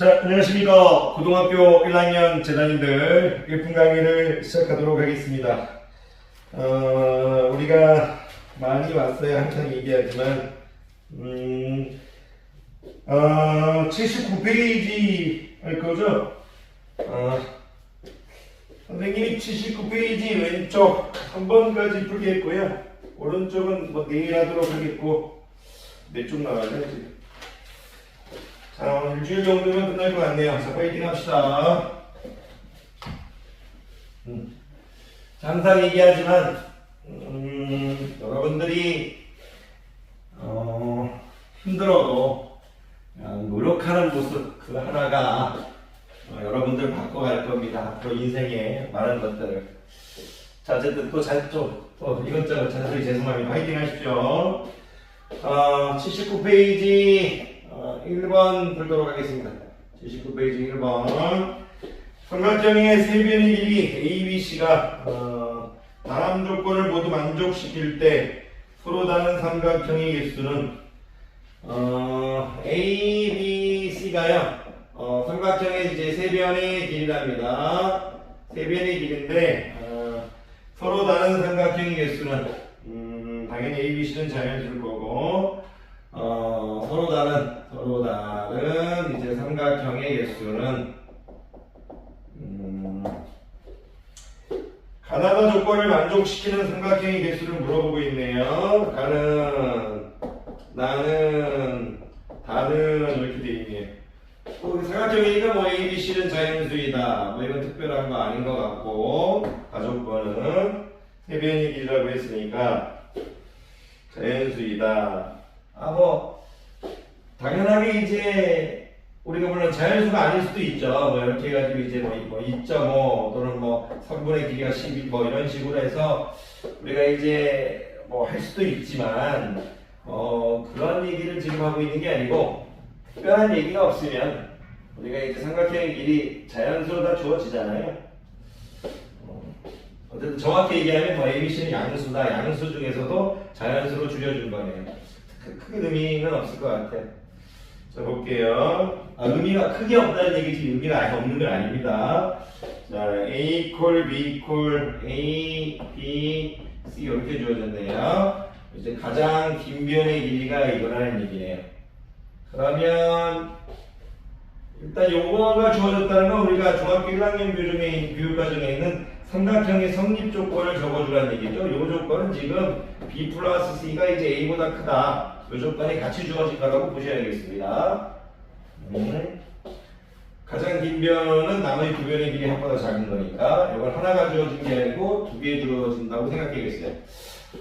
자, 안녕하십니까. 고등학교 1학년 재단인들 1분 강의를 시작하도록 하겠습니다. 어, 우리가 많이 왔어요. 항상 얘기하지만, 음, 어, 79페이지 할 거죠? 어, 선생님이 79페이지 왼쪽 한 번까지 풀게 했고요. 오른쪽은 뭐 내일 하도록 하겠고, 몇쪽 나와요, 지 오늘 일주일 정도면 끝날 것 같네요. 자, 파이팅 합시다. 음. 자, 항상 얘기하지만, 음, 여러분들이, 어, 힘들어도 노력하는 모습 그 하나가 어, 여러분들 바꿔갈 겁니다. 앞으로 인생에 많은 것들을. 자, 어쨌든 또 잘, 또, 또 이것저것 잔소리 죄송합니다. 파이팅 하십시오. 어, 79페이지 어, 1번 풀도록 하겠습니다. 79페이지 1번. 삼각형의 세 변의 길이 A, B, C가 어, 다음 조건을 모두 만족시킬 때 서로 다른 삼각형의 개수는 어, A, B, C가요. 어, 삼각형의 이제 세 변의 길이랍니다. 세 변의 길인데 어, 서로 다른 삼각형의 개수는 음, 당연히 A, B, C는 자연수일 거고 어, 다른 서로 다른 이제 삼각형의 개수는 음, 가나다 조건을 만족시키는 삼각형의 개수를 물어보고 있네요. 가는 나는 다는 이렇게 돼 있네요. 또 삼각형이니까 뭐 A, B, C는 자연수이다. 뭐 이건 특별한 거 아닌 것 같고 가족권은 세변의 길이라고 했으니까 자연수이다. 아, 뭐, 당연하게 이제, 우리가 물론 자연수가 아닐 수도 있죠. 뭐, 이렇게 해가지고 이제 뭐, 뭐2.5 또는 뭐, 3분의 길이가 12, 뭐, 이런 식으로 해서 우리가 이제 뭐 할 수도 있지만, 어, 그런 얘기를 지금 하고 있는 게 아니고, 특별한 얘기가 없으면, 우리가 이제 삼각형의 길이 자연수로 다 주어지잖아요. 어, 어쨌든 정확히 얘기하면 뭐 ABC는 양수다. 양수 중에서도 자연수로 줄여준 거네요. 크- 크게 의미는 없을 것 같아요. 자, 볼게요. 아, 의미가 크게 없다는 얘기지 의미가 아예 없는 건 아닙니다. 자, A 콜 B 콜 A, B, C 이렇게 주어졌네요. 이제 가장 긴 변의 길이가 이거라는 얘기네요. 그러면 일단 요거가 주어졌다는 건 우리가 중학교 1학년 교정의 교육 과정에 있는 삼각형의 성립 조건을 적어주라는 얘기죠. 요 조건은 지금 B 플러스 C가 이제 A보다 크다. 요 조건이 같이 주어질 거라고 보셔야겠습니다. 음. 가장 긴 변은 나머지 두 변의 길이 한보다 작은 거니까 이걸 하나가 주어진 게 아니고 두 개 주어진다고 생각해야겠어요.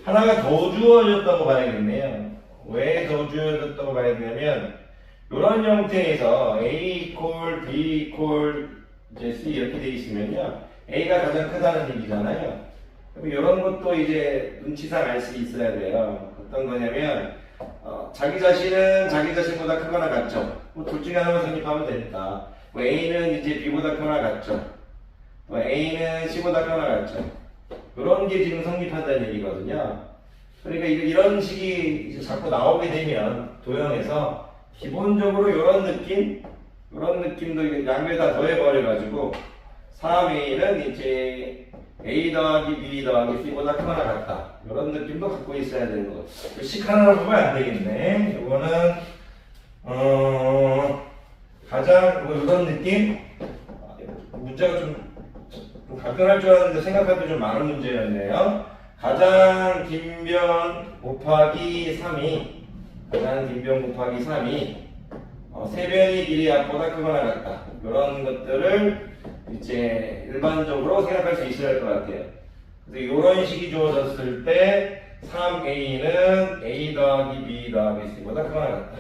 하나가 더 주어졌다고 봐야겠네요. 왜 더 주어졌다고 봐야 되냐면 이런 형태에서 A 콜, B 콜, 이제 C 이렇게 돼 있으면요. A가 가장 크다는 얘기잖아요. 그럼 이런 것도 이제 눈치상 알 수 있어야 돼요. 어떤 거냐면 어, 자기 자신은 자기 자신보다 크거나 같죠. 뭐 둘 중에 하나만 성립하면 되니까. 뭐 A는 이제 B보다 크거나 같죠. 뭐 A는 C보다 크거나 같죠. 그런 게 지금 성립한다는 얘기거든요. 그러니까 이- 이런 식이 이제 자꾸 나오게 되면 도형에서 기본적으로 이런 느낌, 이런 느낌도 양배다 더해버려가지고 3A는 이제 A 더하기 B 더하기 C보다 크거나 같다. 이런 느낌도 갖고 있어야 되는 거. 식 하나로 보면 안 되겠네. 이거는 어 가장 뭐 이런 느낌 문제가 좀, 좀 간편할 줄 알았는데 생각하기 좀 많은 문제였네요. 가장 긴 변 곱하기 3이 가장 긴 변 곱하기 3이 어, 세 변이 길이 앞보다 크거나 같다. 이런 것들을 이제 일반적으로 생각할 수 있어야 할 것 같아요. 그래서 이런 식이 주어졌을 때 3a는 a 더하기 b 더하기 c보다 크거나 같다.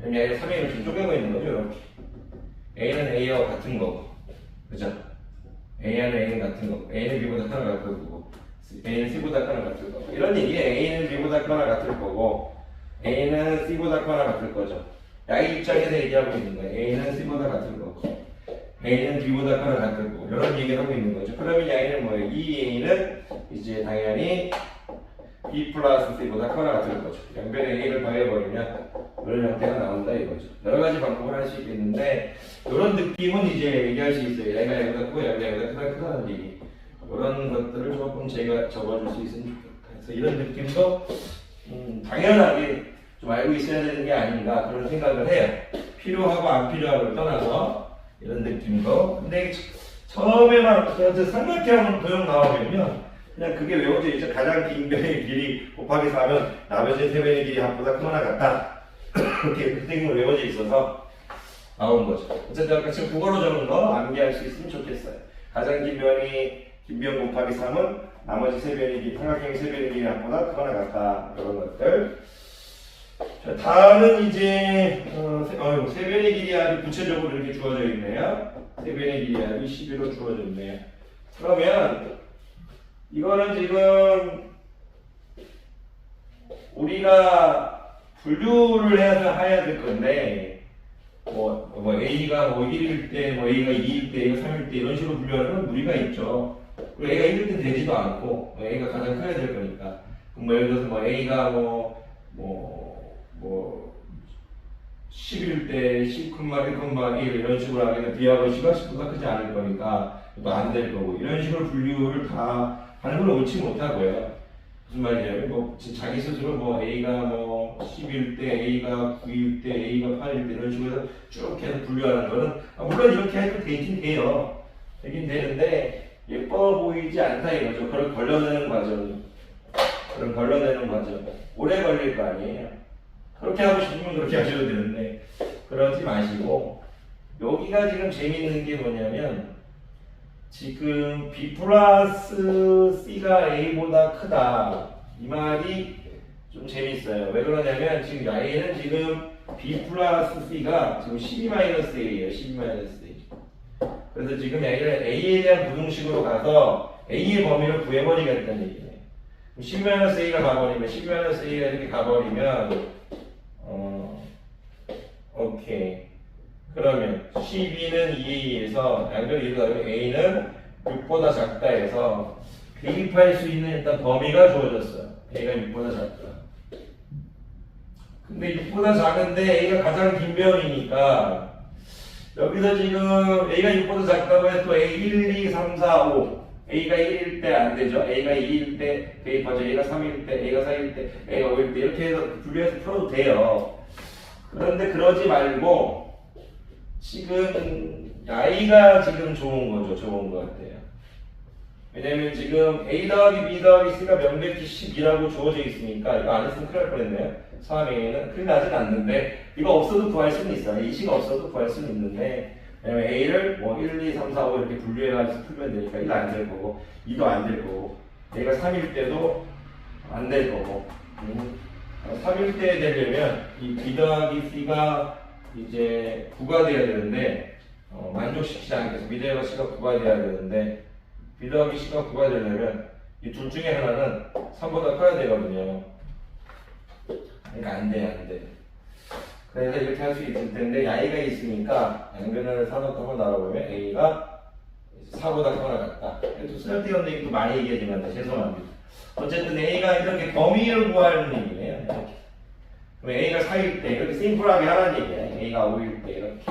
왜냐면 3a를 좀 쪼개고 있는 거죠, 이렇게. a는 a와 같은 거고, 그죠? a는 a는 같은 거고, a는 b보다 크거나 같을 거고, a는 c보다 크거나 같을 거고. 이런 얘기에 a는 b보다 크거나 같을 거고, a는 c보다 크거나 같을 거죠. 야의 입장에서 얘기하고 있는 거예요. a는 c보다 같을 거고. A는 B보다 같을 거고 이런 얘기를 하고 있는 거죠. 그러면 양이는 뭐예요? 이 A는 이제 당연히 B 플러스 C보다 커나 같을 거죠. 양변에 A를 더해버리면 이런 형태가 나온다 이거죠. 여러 가지 방법을 할 수 있겠는데 이런 느낌은 이제 얘기할 수 있어요. 얘가 얘보다 크고 얘가 얘보다 크다 크다는 얘기. 이런 것들을 조금 제가 적어줄 수 있으면 좋겠다. 그래서 이런 느낌도 음, 당연하게 좀 알고 있어야 되는 게 아닌가 그런 생각을 해요. 필요하고 안 필요하고를 떠나서 이런 느낌도. 근데 처음에만 그냥 삼각형 도형 나오면요. 그냥 그게 외워져 있죠. 가장 긴 변의 길이 곱하기 4면 나머지 세 변의 길이 합보다 크거나 같다. 그렇게 그 생각이 외워져 있어서 나온 거죠. 어쨌든 아까 지금 국어로 적은 거 암기할 수 있으면 좋겠어요. 가장 긴 변이 긴 변 곱하기 3은 나머지 세 변의 길, 삼각형 세 변의 길이 합보다 크거나 같다. 이런 것들. 자, 다음은 이제 어, 세, 어휴, 세 변의 길이 아주 구체적으로 이렇게 주어져 있네요. 세 변의 길이 아주 11로 주어져 있네요. 그러면 이거는 지금 우리가 분류를 해서 해야 될 건데 뭐, 뭐 A가 뭐 1일 때, 뭐 A가 2일 때, A가 3일 때 이런 식으로 분류하는 건 무리가 있죠. 그리고 A가 1일 때 되지도 않고 뭐 A가 가장 커야 될 거니까. 그럼 뭐 예를 들어서 뭐 A가 뭐, 뭐, 뭐 11일 때10,1,1 이런 식으로 하기는 B하고 C가 10보다 크지 않을 거니까 또 안 될 거고 이런 식으로 분류를 다 하는 건 옳지 못하고요. 무슨 말이냐면 뭐 지- 자기 스스로 뭐 A가 뭐 10일 때, A가 9일 때, A가 8일 때 이런 식으로 해서 쭉 해서 분류하는 거는 아, 물론 이렇게 해도 되긴 돼요. 되긴 되는데 예뻐 보이지 않다 이거죠. 그걸 걸러내는 과정이. 그런 걸러내는 과정. 오래 걸릴 거 아니에요. 그렇게 하고 싶으면 그렇게 하셔도 되는데 그러지 마시고 여기가 지금 재밌는 게 뭐냐면 지금 B 플러스 C가 A보다 크다 이 말이 좀 재밌어요. 왜 그러냐면 지금 A는 지금 B 플러스 C가 지금 12 마이너스 A예요. 12 마이너스 A. 그래서 지금 A를 A에 대한 부등식으로 가서 A의 범위를 구해버리겠다는 얘기예요. 10 마이너스 A가 가버리면 10 마이너스 A가 이렇게 가버리면 어 오케이. 그러면 12는 2에서 양변이 이루다면 A는 6보다 작다 해서 대입할 수 있는 일단 범위가 주어졌어요. A가 6보다 작다. 근데 6보다 작은데 A가 가장 긴 변이니까 여기서 지금 A가 6보다 작다고 해서 또 A 1, 2, 3, 4, 5 A가 1일 때 안 되죠. A가 2일 때 대입하죠. A가 3일 때, A가 4일 때, A가 5일 때 이렇게 해서 분류해서 풀어도 돼요. 그런데 그러지 말고 지금 I가 지금 좋은 거죠. 좋은 것 같아요. 왜냐면 지금 A 더하기 B 더하기 C가 명백히 12라고 주어져 있으니까 이거 안 했으면 큰일 날 뻔했네요. 3A는 큰일 나진 않는데 이거 없어도 구할 수는 있어요. 이 C가 없어도 구할 수는 있는데 왜냐면 A를 뭐 1, 2, 3, 4, 5 이렇게 분류해가지고 풀면 되니까 1 안 될 거고 2도 안 될 거고 A가 3일 때도 안 될 거고 음. 3일 때 되려면 이 B 더하기 C가 이제 9가 돼야 되는데 어, 만족시키지 않겠어. B 더하기 C가 9가 돼야 되는데 B 더하기 C가 9가 되려면 이 둘 중에 하나는 3보다 커야 되거든요. 그러니까 안 돼, 안 돼. 그래서 이렇게 할 수 있을 텐데 I가 있으니까 양변을 사놓고 나눠보면 A가 4보다 커나 같다. 또 쓸데없는 얘기도 많이 얘기하지만 죄송합니다. 어쨌든 A가 이렇게 범위를 구하는 얘기네요. 그럼 A가 4일 때 이렇게 심플하게 하라는 얘기예요. A가 5일 때 이렇게.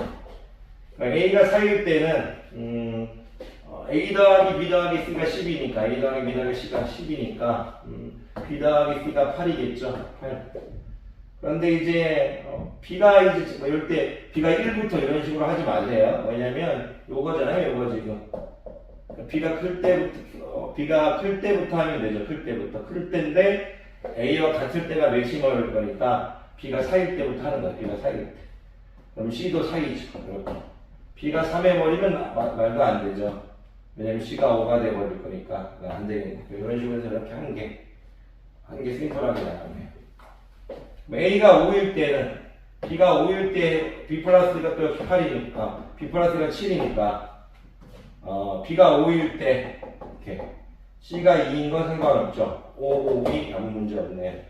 그럼 A가 4일 때는 음, 어, A 더하기 B 더하기 C가 10이니까 A 더하기 B 더하기 C가 10이니까 음, B 더하기 C가 8이겠죠. 8. 그런데 이제 어, B가 이제 뭐 이럴 때 B가 1부터 이런 식으로 하지 마세요. 왜냐면 요거잖아요. 요거 지금. B가 클 때부터 어, B가 클 때부터 하면 되죠. 클 때부터 클 때인데 A와 같을 때가 맥시멈일 거니까 B가 4일 때부터 하는 거야. B가 4일 때. 그럼 C도 4이죠. 이렇게. B가 3해 버리면 마- 말도 안 되죠. 왜냐면 C가 5가 돼 버릴 거니까 안 되겠네. 이런 식으로 해서 이렇게 한 개, 한개 심플하게 나가네요. 뭐 A가 5일 때는 B가 5일 때 B 플러스가 또 8이니까 B 플러스가 7이니까 어, B가 5일 때 이렇게 C가 2인 건 상관없죠. 5, 5, 2 아무 문제 없네.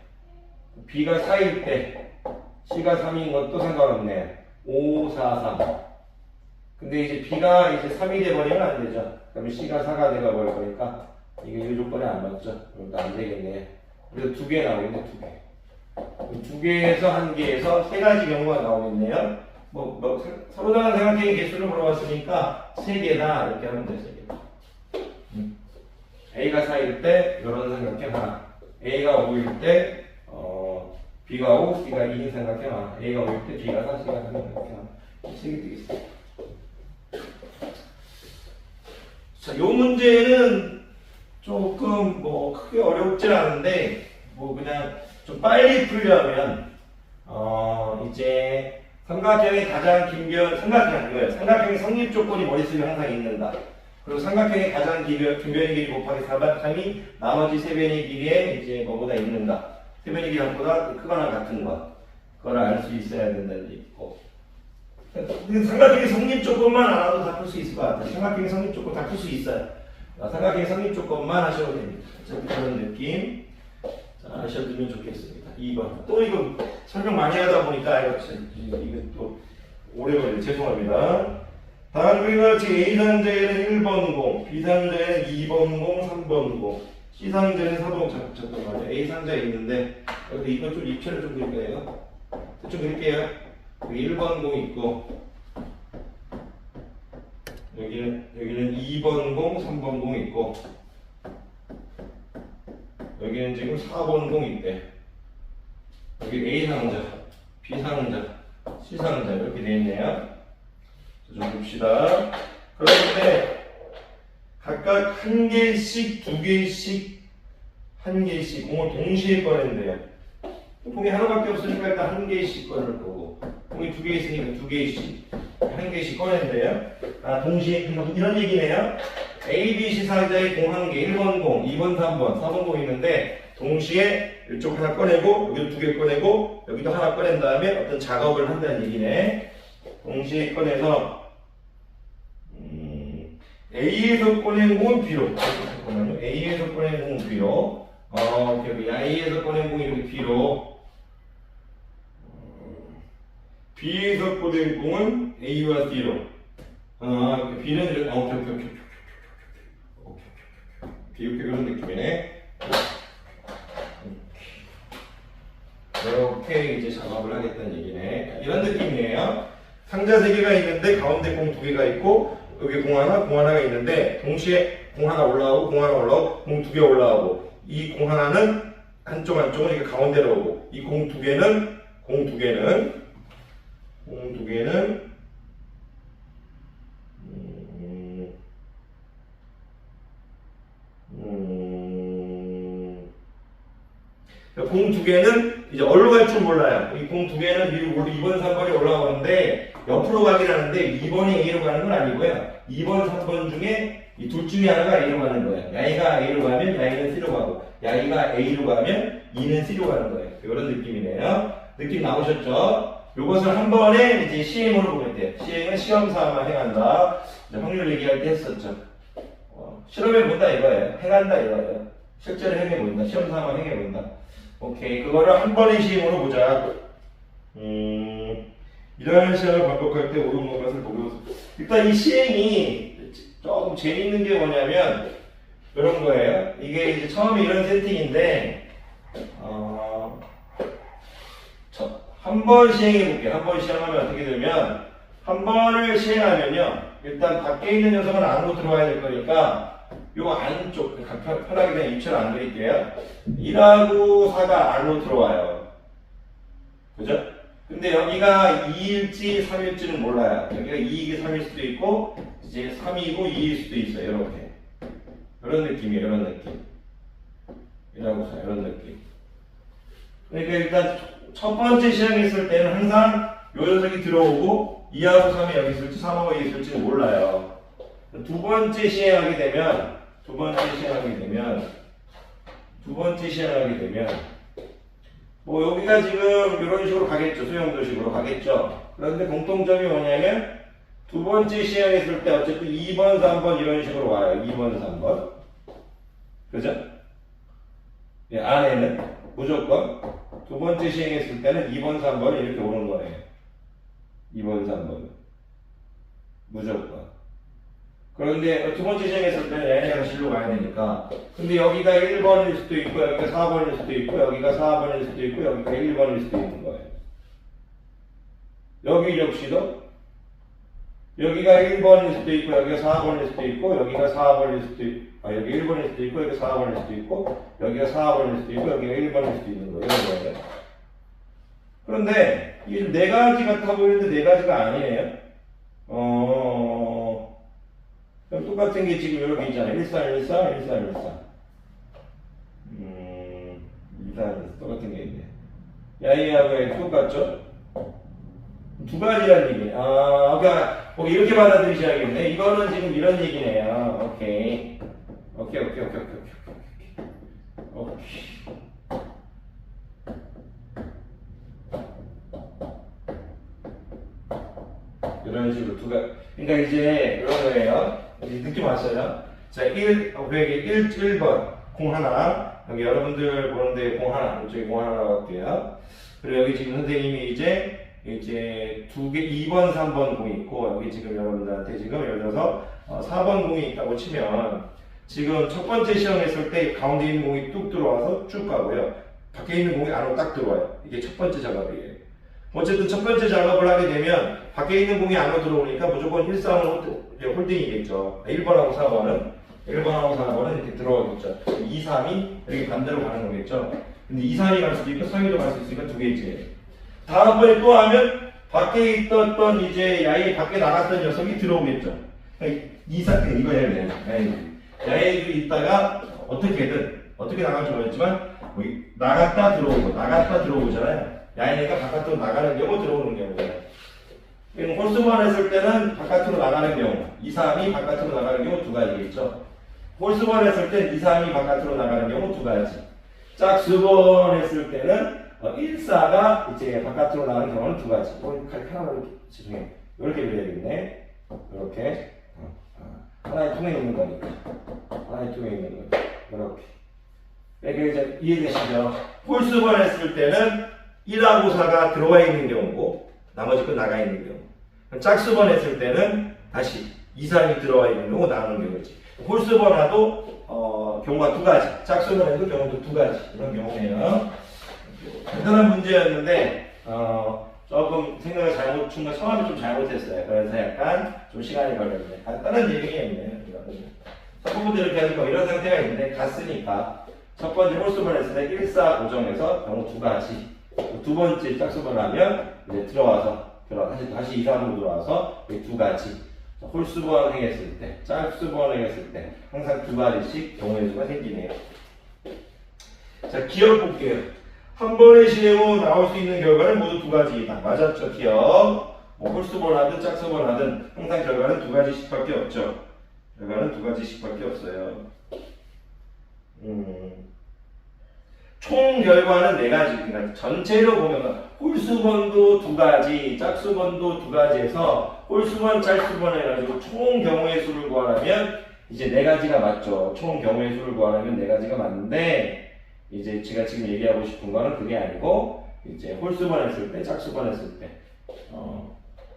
B가 4일 때 C가 3인 것도 상관없네. 5, 4, 3. 근데 이제 B가 이제 3이 돼버리면 안 되죠. 그러면 C가 4가 돼가 버릴 거니까 이게 이 조건에 안 맞죠. 그러니까 안 되겠네. 그래서 두 개 나오겠네, 두 개. 두 개에서 한 개에서 세 가지 경우가 나오겠네요. 뭐, 뭐 서- 서로 다른 삼각형의 개수를 물어봤으니까 세 개다 이렇게 하면 돼, 세 개. 음. A가 4일 때 이런 삼각형 하나, A가 5일 때 어, B가 5, C가 2인 삼각형 하나, A가 5일 때 B가 4, C가 3인 삼각형 하나. 세개 되겠습니다. 자, 요 문제는 조금 뭐 크게 어렵진 않은데 뭐 그냥 좀 빨리 풀려면 어 이제 삼각형의 가장 긴변 삼각형 이거예요. 삼각형의 성립 조건이 머릿속에 항상 있는다. 그리고 삼각형의 가장 긴변 긴변의 길이 곱하기 사각형이 나머지 세 변의 길이에 이제 뭐보다 있는가. 세 변의 길이 한보다 크거나 같은 것. 그걸 알 수 있어야 된다는 얘기고. 삼각형의 성립 조건만 알아도 다 풀 수 있을 것 같아요. 삼각형의 성립 조건 다 풀 수 있어요. 자, 삼각형의 성립 조건만 하셔도 됩니다. 자, 그런 느낌. 자, 아셔두면 좋겠습니다. 2번. 또 이거 설명 많이 하다 보니까 이거, 참- 이거, 또 오래 걸려 죄송합니다. 다음 그림과 같이 A상자에는 1번 공, B상자에는 2번 공, 3번 공, C상자에는 4번 공. 잠깐만요. A상자에 있는데 여기 이거 좀 입체를 좀 그릴까요? 좀 그릴게요. 여기 1번 공 있고 여기는 여기는 2번 공, 3번 공 있고 여기는 지금 4번 공 있대. 여기 A 상자, B 상자, C 상자 이렇게 돼 있네요. 자, 좀 봅시다. 그런데 각각 한 개씩, 두 개씩, 한 개씩 공을 동시에 꺼낸대요. 공이 하나밖에 없으니까 일단 한 개씩 꺼낼 거고 공이 두 개 있으니까 두 개씩 한 개씩 꺼낸대요. 아 동시에 이런 얘기네요. A, B, C 상자에 공한 개, 1번 공, 2번, 3번, 4번 공 있는데 동시에 이쪽 하나 꺼내고 여기도 두 개 꺼내고 여기도 하나 꺼낸 다음에 어떤 작업을 한다는 얘기네. 동시에 꺼내서 음, A에서 꺼낸 공은 B로 잠깐만요. A에서 꺼낸 공은 B로 어, A에서 꺼낸 공이 이렇게 B로 음, B에서 꺼낸 공은 A와 C로 아, B는 이렇게 어, 오케이 오케이 오케이 오케이 오케이 오케이 오케이 그런 느낌이네. 이 렇게 이제 작업을 하겠다는 얘기네. 이런 느낌이에요. 상자 세 개가 있는데 가운데 공 두 개가 있고 여기 공 하나, 공 하나가 있는데 동시에 공 하나 올라오고 공 하나 올라오고 공 두 개 올라오고 이 공 하나는 한쪽 한쪽은 이게 가운데로 오고 이 공 두 개는 공 두 개는 공 두 개는 공 두 개는 이제 어디로 갈 줄 몰라요. 이 공 두 개는 위로 2번, 3번이 올라가는데 옆으로 가긴 하는데 2번이 A로 가는 건 아니고요. 2번, 3번 중에 이 둘 중에 하나가 A로 가는 거예요. 야이가 A로 가면 야이는 C로 가고 야이가 A로 가면 E는 C로 가는 거예요. 이런 느낌이네요. 느낌 나오셨죠? 요것을 한 번에 이제 시행으로 보면 돼요. 시행은 시험 삼아 행한다. 확률 얘기할 때 했었죠. 어, 실험해 본다 이거예요. 행한다 이거예요. 실제로 행해 본다. 시험 삼아 행해 본다. 오케이 그거를 한 번의 시행으로 보자. 음, 이러한 시험을 반복할 때 옳은 것을 보고 일단 이 시행이 조금 재밌는 게 뭐냐면 이런 거예요. 이게 이제 처음에 이런 세팅인데 어, 첫- 한번 시행해 볼게요. 한 번 시행하면 어떻게 되면 한 번을 시행하면요. 일단 밖에 있는 녀석은 안으로 들어와야 될 거니까 요 안쪽 그 편- 편하게 그냥 입체를 안 그릴게요. 1하고 4가 안으로 들어와요. 그죠? 근데 여기가 2일지 3일지는 몰라요. 여기가 2이기 3일 수도 있고 이제 3이고 2일 수도 있어요. 이렇게. 이런 느낌이에요. 이런 느낌. 이라고 서 이런 느낌. 그러니까 일단 첫 번째 시작했을 때는 항상 요 녀석이 들어오고 2하고 3이 여기 있을지 3하고 2에 있을지 몰라요. 두 번째 시행하게 되면 두 번째 시행하게 되면 두 번째 시행하게 되면 뭐 여기가 지금 이런 식으로 가겠죠. 수용도식으로 가겠죠. 그런데 공통점이 뭐냐면 두 번째 시행했을 때 어쨌든 2번, 3번 이런 식으로 와요. 2번, 3번. 그죠? 예, 안에는 무조건 두 번째 시행했을 때는 2번, 3번이 이렇게 오는 거예요. 2번, 3번. 무조건. 그런데 두 번째 시험했을 때는 얘네가 실로 가야 되니까. 근데 여기가 1번일 수도 있고, 여기가 4번일 수도 있고, 여기가 4번일 수도 있고, 여기가 1번일 수도 있는 거예요. 여기 역시도 여기가 1번일 수도 있고, 여기가 4번일 수도 있고, 여기가 4번일 수도 있고, 아, 여기 1번일 수도 있고, 여기 4번일 수도 있고, 여기가 4번일 수도 있고, 여기가 1번일 수도 있는 거예요. 이런 거예요. 그런데 이네 가지 같아 보이는데 네 가지가 아니에요. 어, 똑같은 게 지금 이렇게 있잖아요. 1314, 1314. 음, 24, 똑같은 게 있네. 야이하고 X 똑같죠? 두 가지란 얘기예요. 아, 그러니까 뭐 이렇게 받아들이셔야겠네. 이거는 지금 이런 얘기네요. 오케이. 오케이, 오케이, 오케이, 오케이, 오케이, 오케이. 오케이. 이런 식으로 두 가지. 그러니까 이제 이런 거예요. 이제 느낌 왔어요? 자, 1, 어, 여기 1, 1번, 공 하나. 여기 여러분들 보는데 공 하나. 이쪽에 공 하나 나갈게요. 그리고 여기 지금 선생님이 이제 이제 두 개, 2번, 3번 공이 있고, 여기 지금 여러분들한테 지금 예를 들어서 어, 4번 공이 있다고 치면, 지금 첫 번째 시험 했을 때 가운데 있는 공이 뚝 들어와서 쭉 가고요. 밖에 있는 공이 안으로 딱 들어와요. 이게 첫 번째 작업이에요. 어쨌든 첫 번째 작업을 하게 되면 밖에 있는 공이 안으로 들어오니까 무조건 1, 3은 홀딩이겠죠. 1번하고 4번은 1번하고 4번은 이렇게 들어오겠죠. 2, 3이 이렇게 반대로 가는 거겠죠. 근데 2, 3이 갈 수도 있고 3이도 갈 수 있으니까 두 개지. 다음번에 또 하면 밖에 있었던 이제 야외 밖에 나갔던 녀석이 들어오겠죠. 2, 3, 이거예요. 야외. 야외도 있다가 어떻게든 어떻게 나갈지 모르겠지만 뭐 이- 나갔다 들어오고 나갔다 들어오잖아요. 야인이가 바깥으로 나가는 경우 들어오는. 그럼 홀수번 했을 때는 바깥으로 나가는 경우, 2, 3이 바깥으로 나가는 경우 두 가지겠죠. 홀수번 했을 때 2, 3이 바깥으로 나가는 경우 두 가지. 짝수번 했을 때는 1, 4가 이제 바깥으로 나가는 경우는 두 가지. 어, 칼 하나로 죄송해요. 이렇게 그려야겠네. 이렇게. 어, 어. 하나의 통에 있는 거니까. 하나의 통에 있는 거. 이렇게. 이렇게 이제 이해되시죠? 홀수번 했을 때는 1하고 4가 들어와 있는 경우고 나머지 건 나가 있는 경우. 짝수번 했을 때는 다시 2, 3이 들어와 있는 경우 나오는 경우지. 홀수번화도 어, 경우가 두 가지. 짝수번에도 경우도 두 가지. 이런 경우네요. 간단한 문제였는데 어, 조금 생각을 잘못 중간 처음에 좀 잘못했어요. 그래서 약간 좀 시간이 걸렸네. 간단한 얘기겠네요. 첫 번째 이렇게 하니까 이런 상태가 있는데 갔으니까 첫 번째 홀수번 했을 때 1, 4 고정해서 경우 두 가지. 두 번째 짝수번 하면 이제 들어와서 들어 다시 다시 2, 3으로 들어와서 이 두 가지. 홀수 번 행했을 때, 짝수 번 행했을 때 항상 두 가지씩 경우의 수가 생기네요. 자, 기억 볼게요. 한 번의 시행 후 나올 수 있는 결과는 모두 두 가지이다. 맞았죠, 기억? 뭐 홀수 번 하든 짝수 번 하든 항상 결과는 두 가지씩밖에 없죠. 결과는 두 가지씩밖에 없어요. 음. 총 결과는 네 가지. 그러니까 전체로 보면 홀수번도 두 가지, 짝수번도 두 가지에서 홀수번, 짝수번 해가지고 총 경우의 수를 구하려면 이제 네 가지가 맞죠. 총 경우의 수를 구하려면 네 가지가 맞는데 이제 제가 지금 얘기하고 싶은 거는 그게 아니고 이제 홀수번 했을 때, 짝수번 했을 때, 어,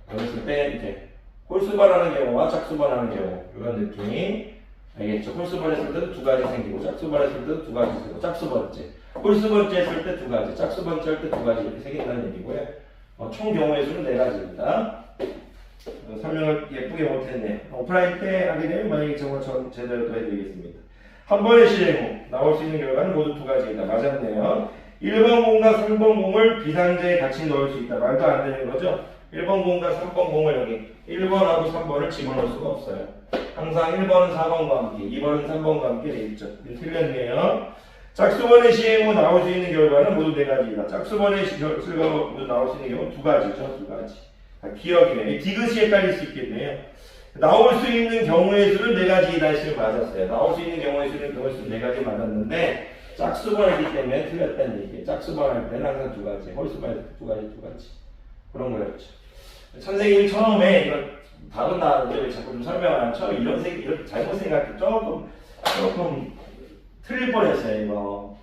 그랬을 때 이제 홀수번 하는 경우와 짝수번 하는 경우 이런 느낌이 알겠죠? 홀수번 했을 때도 두 가지 생기고 짝수번 했을 때도 두 가지 생기고 짝수번째 홀수 번째 했을 때두 가지 짝수 번째 할때두 가지 이렇게 생긴다는 얘기고요. 어, 총 경우의 수는 네 가지입니다. 어, 설명을 예쁘게 못했네 오프라인 때 하게 되면 만약에 정말 전 제대로 또 해드리겠습니다. 한 번의 실행 후 나올 수 있는 결과는 모두 두 가지이다. 맞았네요. 1번 공과 3번 공을 비상자에 같이 넣을 수 있다. 말도 안 되는 거죠? 1번 공과 3번 공을 여기 1번하고 3번을 집어넣을 수가 없어요. 항상 1번은 4번과 함께, 2번은 3번과 함께 돼 있죠. 틀렸네요. 짝수번의 시행 후 나올 수 있는 결과는 모두 네 가지이다. 짝수번의 후 나올 수 있는 경우는 두 가지죠. 두 가지. 아, 기억이네. 이 디귿이 헷갈릴 수 있겠네요. 나올 수 있는 경우의 수는 네 가지이다 했으면 맞았어요. 나올 수 있는 경우의 수는 경우의 수는 네 가지 맞았는데 짝수번이기 때문에 틀렸다는 얘기예요. 짝수번 할 때는 항상 두 가지, 홀수번 할때 두 가지, 두 가지. 그런 거였죠. 선생님이 처음에 이걸 답은 나왔는데 자꾸 좀 설명을 안 처음에 이런 생 이렇게 잘못 생각해 조금 조금 틀릴 뻔했어요 이거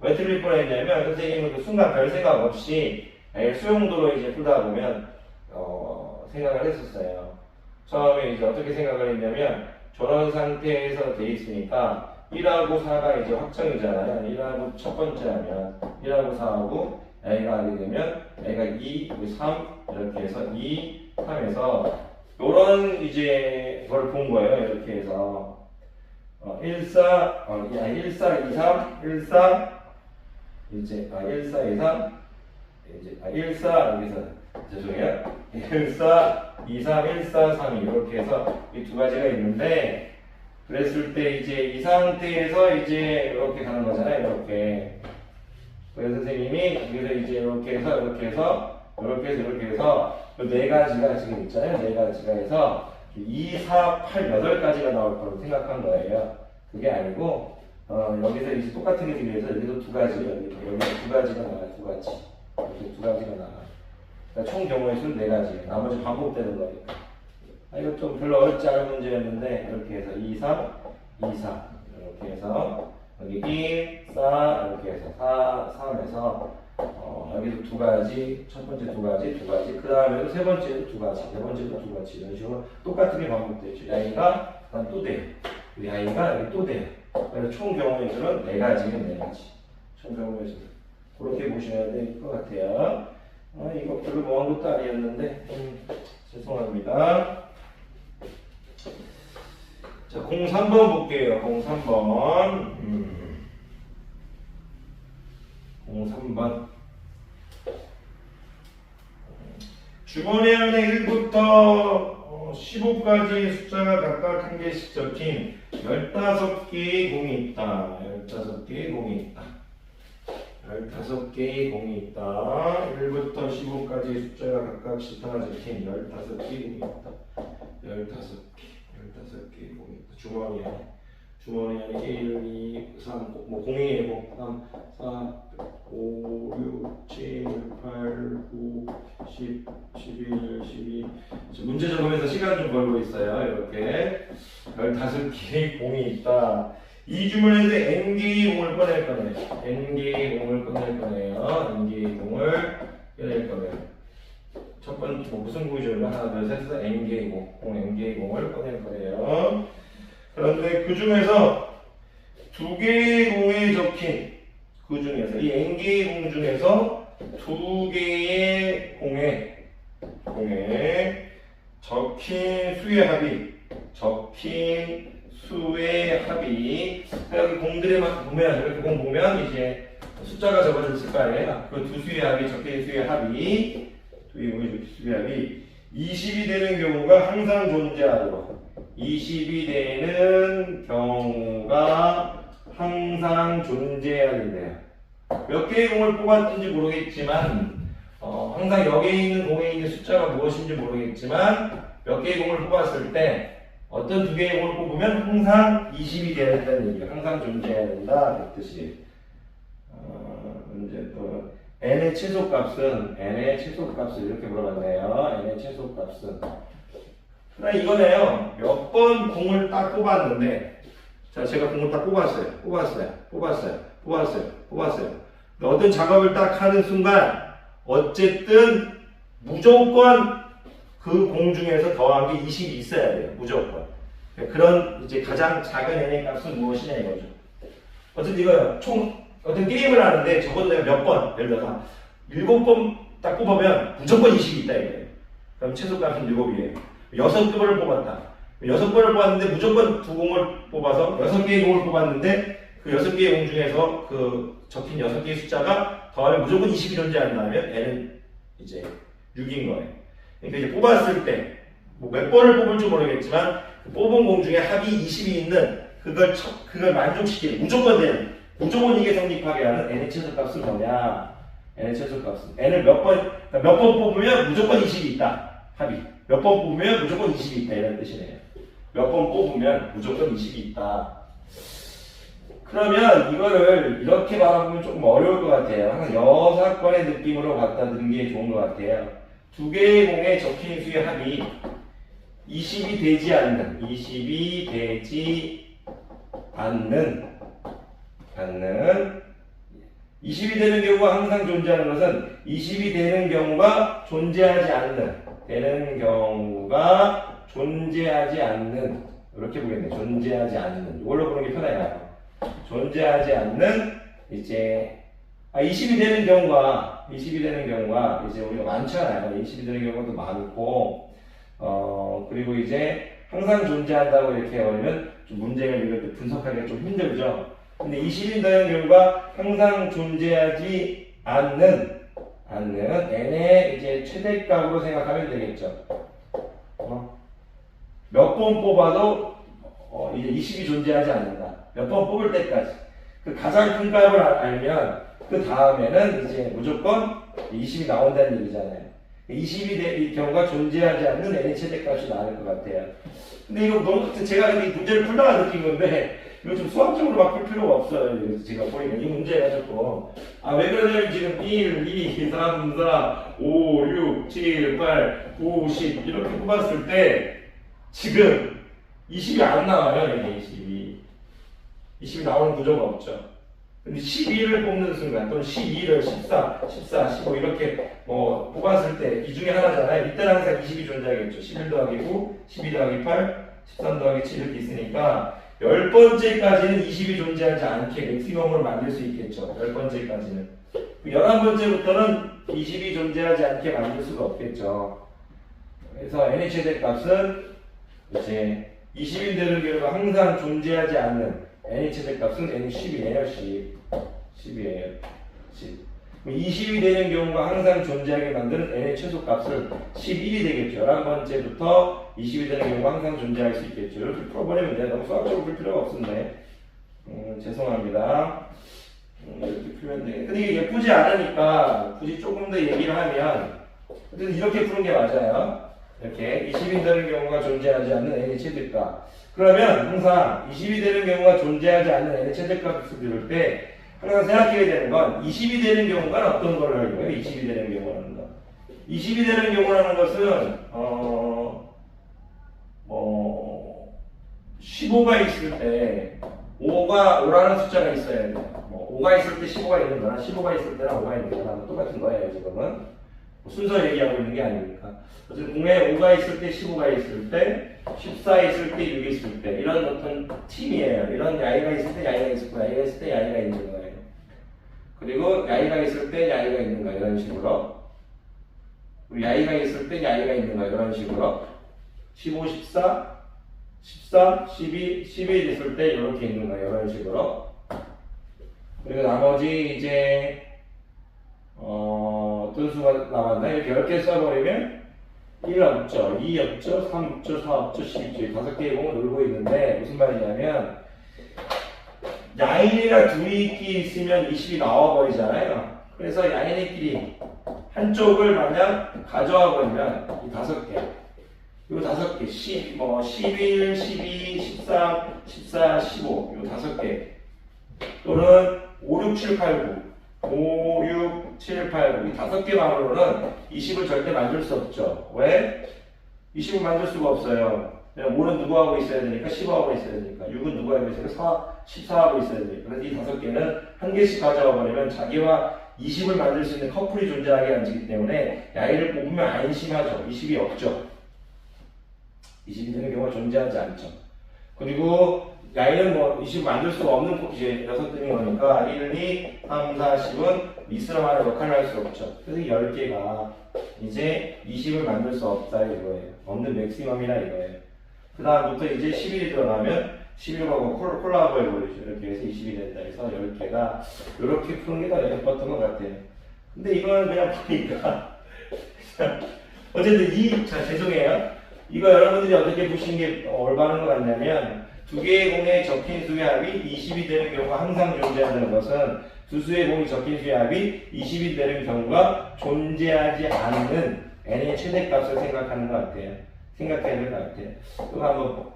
왜 틀릴 뻔했냐면 선생님은 그 순간 별 생각 없이 수용도로 이제 풀다 보면 어 생각을 했었어요 처음에 이제 어떻게 생각을 했냐면 저런 상태에서 돼 있으니까 1하고 4가 이제 확정이잖아요. 1하고 첫 번째 하면 1하고 4하고 A가 하게 되면 A가 2, 3 이렇게 해서 2, 3에서 요런 이제 걸 본 거예요. 이렇게 해서 어, 1, 4, 어, 야, 1, 4, 2, 3, 1, 4 이제 아, 1, 4, 2, 3 이제 아, 1, 4 여기서 죄송해요. 1, 4, 2, 3, 1, 4, 3 이렇게 해서 이 두 가지가 있는데 그랬을 때 이제 이 상태에서 이제 이렇게 가는 거잖아요. 이렇게. 그래서 선생님이 여기서 이제 이렇게 해서 이렇게 해서 이렇게 해서 이렇게 해서 그네 가지가 지금 있잖아요. 네 가지가 해서 2, 4, 8, 8가지가 나올 거라고 생각한 거예요. 그게 아니고 어, 여기서 이제 똑같은 게 되기 위해서 여기서 두 가지 여기 여기서 두 가지가 나와요. 두 가지 이렇게 두 가지가 나와요. 그러니까 총 경우의 수는 네 가지. 나머지 반복되는 거니까. 아, 이거 좀 별로 어렵지 않은 문제였는데 이렇게 해서 2, 3, 2, 4 이렇게 해서 여기 1, 4 이렇게 해서 4, 3에서 어, 여기서 두 가지 첫 번째 두 가지 두 가지 그 다음에도 세 번째도 두 가지 네 번째도 두 가지 이런 식으로 똑같은 게 반복되죠 야이가 또 돼요 이 야이가 여기 또 돼요 그래서 총 경우의 수는 네 가지는 네 가지 총수 그렇게 보셔야 될 것 같아요 아, 이거 별로 뭐한 것도 아니었는데 좀 죄송합니다 자, 03번 볼게요. 03번. 음. 03번. 주머니 안에 1부터 15까지 숫자가 각각 한 개씩 적힌 15개의 공이 있다. 15개의 공이 있다. 15개의 공이 있다. 1부터 15까지 숫자가 각각씩 하나 적힌 15개의 공이 있다. 15개. 15개의 공이 있다. 주머니 안에. 주머니 안에 1, 2, 3, 뭐 공이고 3, 4, 5, 6, 7, 8, 9, 10, 11, 12. 지금 문제 적으면서 시간 좀 벌고 있어요. 이렇게 15개의 공이 있다. 이 주문에서 n개의 공을 꺼낼 거네요. n개의 공을 꺼낼 거네요. n개의 공을 꺼낼 거네요. 첫 번째 뭐 무슨 공이죠? 하나 둘 셋, 해서 n개의 공, 공 n개의 공을 꺼낼 거예요. 그런데 그 중에서 두 개의 공에 적힌 그 중에서 이 n개의 공 중에서 두 개의 공에 공에 적힌 수의 합이 적힌 수의 합이 여기 공들에만 보면 이렇게 공 보면 이제 숫자가 적어져 있을 거 아니에요. 그두 수의 합이 적힌 수의 합이 두 개의 공의 수의 합이 20이 되는 경우가 항상 존재하도록 20이 되는 경우가 항상 존재해야 된대요. 몇 개의 공을 뽑았는지 모르겠지만 어, 항상 여기에 있는 공에 있는 숫자가 무엇인지 모르겠지만 몇 개의 공을 뽑았을 때 어떤 두 개의 공을 뽑으면 항상 20이 돼야 된다는 얘기예요. 항상 존재해야 된다 그 뜻이. 어, 이제 또 n의 최소값은 n의 최소값을 이렇게 물어봤네요. n의 최소값은 그러니까 이거네요. 몇 번 공을 딱 뽑았는데 자 제가 공을 딱 뽑았어요. 뽑았어요. 뽑았어요. 뽑았어요. 뽑았어요. 어떤 작업을 딱 하는 순간 어쨌든 무조건 그 공 중에서 더한 게 20이 있어야 돼요. 무조건. 그런 이제 가장 작은 n의 값은 무엇이냐 이거죠. 어쨌든 이거 총 어떤 게임을 하는데 적어도 내가 몇 번, 예를 들어서 일곱 번딱 뽑으면 무조건 20이 있다 이거예요. 그럼 최소값은 7이에요. 여섯 번을 뽑았다. 여섯 번을 뽑았는데 무조건 두 공을 뽑아서 여섯 개의 공을 뽑았는데 그 여섯 개의 공 중에서 그 적힌 여섯 개의 숫자가 더하면 무조건 20이 존재한다 하면 n은 이제 6인 거예요. 그러니까 이제 뽑았을 때 뭐 몇 번을 뽑을지 모르겠지만 그 뽑은 공 중에 합이 20이 있는 그걸 첫- 그걸 만족시키는 무조건 되는 무조건 이게 성립하게 하는 n의 최소값은 뭐냐? n의 최소값은 n을 몇 번 몇 번 뽑으면 무조건 20이 있다. 합이 몇번 뽑으면 무조건 20이 있다 이런 뜻이네요. 몇 번 뽑으면 무조건 20이 있다. 그러면 이거를 이렇게 바라보면 조금 어려울 것 같아요. 항상 여사건의 느낌으로 갖다 드는 게 좋은 것 같아요. 두 개의 공에 적힌 수의 합이 20이 되지 않는, 20이 되지 않는, 않는, 20이 되는 경우가 항상 존재하는 것은 20이 되는 경우가 존재하지 않는, 되는 경우가 존재하지 않는, 이렇게 보겠네. 존재하지 않는. 이걸로 보는 게 편해요. 존재하지 않는 이제 아 20이 되는 경우가 20이 되는 경우가 이제 우리가 많잖아요. 20이 되는 경우도 많고 어 그리고 이제 항상 존재한다고 이렇게 해버리면 좀 문제가 이럴 때 분석하기가 좀 힘들죠. 근데 20이 되는 경우가 항상 존재하지 않는 않는 n의 이제 최대값으로 생각하면 되겠죠. 어? 몇번 뽑아도 어, 이제 20이 존재하지 않는다. 몇 번 뽑을 때까지. 그 가장 큰 값을 알- 알면 그 다음에는 이제 무조건 20이 나온다는 얘기잖아요. 20이 될 경우가 존재하지 않는 n의 최대값이 나올 것 같아요. 근데 이거 너무 제가 근데 이 문제를 풀다가 느낀 건데 이거 좀 수학적으로 막풀 필요가 없어요. 이거 제가 보니까 이 문제가 조금 아 왜 그러냐면 지금 1, 2, 3, 4, 5, 6, 7, 8, 9, 10 이렇게 뽑았을 때 지금 20이 안 나와요. 이게 20이 20이 나오는 구조가 없죠. 근데 12를 뽑는 순간 또는 12를 14, 14, 15 이렇게 뭐 뽑았을 때 이 중에 하나잖아요. 이때는 항상 20이 존재하겠죠. 11 더하기 9, 12 더하기 8, 13 더하기 7 이렇게 있으니까 열 번째까지는 20이 존재하지 않게 맥시멈으로 만들 수 있겠죠. 열 번째까지는. 열한 번째부터는 20이 존재하지 않게 만들 수가 없겠죠. 그래서 n의 최대값은 이제 20이 되는 경우가 항상 존재하지 않는 n의 최대값은 n 10이에요. 10. 10이에요. 10. 20이 되는 경우가 항상 존재하게 만드는 n의 최소값은 11이 되겠죠. 11번째부터 20이 되는 경우가 항상 존재할 수 있겠죠. 이렇게 풀어버리면 돼요. 너무 수학적으로 풀 필요가 없는데. 음, 죄송합니다. 음, 이렇게 풀면 돼. 근데 이게 예쁘지 않으니까 굳이 조금 더 얘기를 하면 어쨌든 이렇게 푸는 게 맞아요. 이렇게 20이 되는 경우가 존재하지 않는 n의 최대값. 그러면 항상 20이 되는 경우가 존재하지 않는 n의 최대값을 이룰 때 항상 생각해야 되는 건 20이 되는 경우가 어떤 걸 하는 거예요? 20이 되는 경우라는 거. 20이 되는 경우라는 것은 어, 어 15가 있을 때 5가 5라는 숫자가 있어야 돼요. 뭐 5가 있을 때 15가 있는 거나 15가 있을 때랑 5가 있는 거랑 똑같은 거예요, 지금은. 뭐 순서 얘기하고 있는 게 아니니까. 어쨌든 공에 5가 있을 때, 15가 있을 때, 14 있을 때, 6 있을 때 이런 어떤 팀이에요. 이런 야이가 있을 때, 야이가 있을 거야. 야이가 있을 때, 야이가 있는 거예요. 그리고 야이가 있을 때, 야이가 있는 거 이런 식으로. 그리고 야이가 있을 때, 야이가 있는 거 이런 식으로. 15, 14, 13, 12, 11 있을 때 이렇게 있는 거예요. 이런 식으로. 그리고 나머지 이제 어, 어떤 수가 남았나? 이렇게 10개 써버리면 1 없죠, 2 없죠, 3 없죠, 4 없죠, 10 있죠. 다섯 개의 공을 놀고 있는데 무슨 말이냐면 야인이랑 둘이 있으면 20이 나와버리잖아요. 그래서 야인이끼리 한쪽을 만약 가져와 버리면 이 다섯 개, 요 다섯 개, 10, 뭐 11, 12, 13, 14, 15, 요 다섯 개 또는 5, 6, 7, 8, 9 5, 6, 7, 8, 9. 이 다섯 개만으로는 20을 절대 만들 수 없죠. 왜? 20을 만들 수가 없어요. 5는 누구 하고 있어야 되니까 15 하고 있어야 되니까 6은 누구 하고 있어야 되니까 4, 14 하고 있어야 되니까 그래서 이 다섯 개는 한 개씩 가져와 버리면 자기와 20을 만들 수 있는 커플이 존재하게 앉기 때문에 야이를 뽑으면 안심하죠. 20이 없죠. 20이 되는 경우가 존재하지 않죠. 그리고 야이는 뭐 20 만들 수가 없는 이제 여섯 등인 거니까 1, 2, 3, 4, 10은 미스럼하는 역할을 할 수 없죠. 그래서 10개가 이제 20을 만들 수 없다 이거예요. 없는 맥시멈이라 이거예요. 그 다음부터 이제 11이 들어가면 11하고 콜, 콜라보 해버리죠. 이렇게 해서 20이 된다 해서 10개가 이렇게 푸는 게 더 예뻤던 것 같아요. 근데 이거는 그냥 보니까 어쨌든 이, 자 죄송해요. 이거 여러분들이 어떻게 보시는 게 올바른 것 같냐면 두 개의 공에 적힌 수의 합이 20이 되는 경우가 항상 존재하는 것은 두 수의 공이 적힌 수의 합이 20이 되는 경우가 존재하지 않는 n의 최대값을 생각하는 것 같아요. 생각해야 될 것 같아요. 이거 한번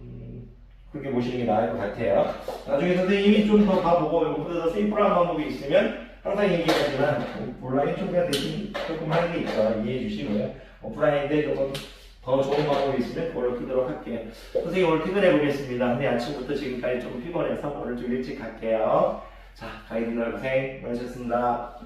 음, 그렇게 보시는 게 나을 것 같아요. 나중에 선생님이 좀 더 봐보고 이거보다 더 심플한 방법이 있으면 항상 얘기하지만 온라인 초기화 대신 조금 하는 게 있어 이해해 주시고요. 오프라인인데 조금 더 좋은 방법이 있으면 그걸로 풀도록 할게요. 선생님 오늘 퇴근해 보겠습니다. 근데 아침부터 지금까지 조금 피곤해서 오늘 좀 일찍 갈게요. 자, 가이드들 고생 많으셨습니다.